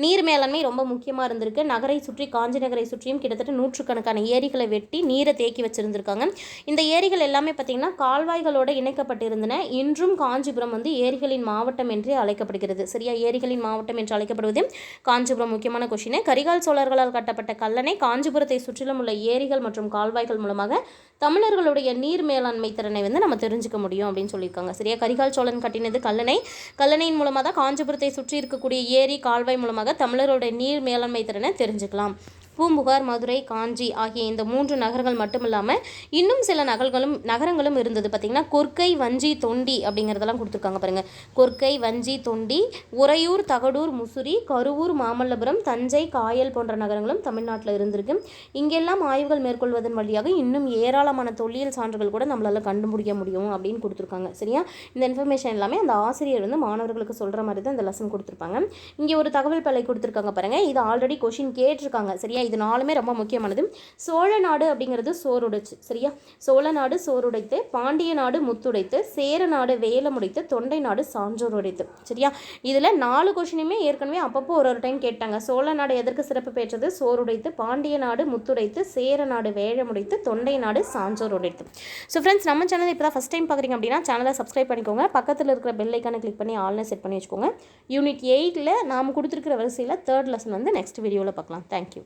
நீர் மேலாண்மை ரொம்ப முக்கியமாக இருந்திருக்கு. நகரை சுற்றி காஞ்சி நகரை சுற்றியும் கிட்டத்தட்ட நூற்றுக்கணக்கான ஏரிகளை வெட்டி நீரை தேக்கி வச்சுருந்துருக்காங்க. இந்த ஏரிகள் எல்லாமே பார்த்தீங்கன்னா கால்வாய்களோடு இணைக்கப்பட்டிருந்தன. இன்றும் காஞ்சிபுரம் வந்து ஏரிகளின் மாவட்டம் என்று அழைக்கப்படுகிறது. சரியா? ஏரிகளின் மாவட்டம் என்று அழைக்கப்படுவது காஞ்சிபுரம் முக்கியமான கொஷினு கரிகால் சோழர்களால் கட்டப்பட்ட கல்லணை காஞ்சிபுரத்தை சுற்றிலும் உள்ள ஏரிகள் மற்றும் கால்வாய்கள் மூலமாக தமிழர்களுடைய நீர் மேலாண்மை திறனை வந்து நம்ம தெரிஞ்சுக்க முடியும் அப்படின்னு சொல்லியிருக்காங்க. சரியா? கரிகால் சோழன் கட்டினது கல்லணை. கல்லணையின் மூலமாக தான் காஞ்சிபுரத்தை சுற்றி இருக்கக்கூடிய ஏரி கால்வாய் மூலமாக தமிழருடைய நீர் மேலாண்மை திறனை தெரிஞ்சுக்கலாம். பூம்புகார் மதுரை காஞ்சி ஆகிய இந்த மூன்று நகரங்கள் மட்டுமில்லாமல் இன்னும் சில நகர்களும் நகரங்களும் இருந்தது. பார்த்திங்கன்னா கொர்க்கை வஞ்சி தொண்டி அப்படிங்கிறதெல்லாம் கொடுத்துருக்காங்க பாருங்கள் கொர்க்கை வஞ்சி தொண்டி உறையூர் தகடூர் முசிறி கருவூர் மாமல்லபுரம் தஞ்சை காயல் போன்ற நகரங்களும் தமிழ்நாட்டில் இருந்திருக்கு. இங்கெல்லாம் ஆய்வுகள் மேற்கொள்வதன் வழியாக இன்னும் ஏராளமான தொல்லியல் சான்றுகள் கூட நம்மளால் கண்டுபிடிக்க முடியும் அப்படின்னு கொடுத்துருக்காங்க. சரியா? இந்த இன்ஃபர்மேஷன் எல்லாமே அந்த ஆசிரியர் வந்து மாணவர்களுக்கு சொல்கிற மாதிரி தான் இந்த லெசன் கொடுத்துருப்பாங்க. இங்கே ஒரு தகவல் பலை கொடுத்துருக்காங்க பாருங்கள் இது ஆல்ரெடி கொஷின் கேட்டிருக்காங்க. சரியா? இது நாலுமே ரொம்ப முக்கியமானது. சோழ நாடு அப்படிங்கிறது சோறுடைச்சு சரியா? சோழ நாடு சோறுடைத்து பாண்டிய நாடு முத்துடைத்து சேர நாடு வேலமுடைத்து தொண்டை நாடு சான்றோர் உடைத்து சரியா? இதில் நாலு கொஷினுமே ஏற்கனவே அப்பப்போ ஒரு ஒரு டைம் கேட்டாங்க. சோழ நாடு எதற்கு சிறப்பு பெற்றது? சோறுடைத்து பாண்டிய நாடு முத்துடைத்து சேர நாடு வேழமுடைத்து தொண்டை நாடு சான்றோர் உடைத்து ஸோ ஃப்ரெண்ட்ஸ் நம்ம சேனல் இப்போ தான் ஃபஸ்ட் டைம் பார்க்குறீங்க அப்படின்னா சேனலை சப்ஸ்கிரைப் பண்ணிக்கோங்க. பக்கத்தில் இருக்கிற பெல் ஐக்கானை கிளிக் பண்ணி ஆல்னே செட் பண்ணி வச்சுக்கோங்க. யூனிட் எயிட்டில் நாம் கொடுத்துருக்கிற வரிசையில் தேர்ட் லெசன் வந்து நெக்ஸ்ட் வீடியோவில் பார்க்கலாம் தேங்க்யூ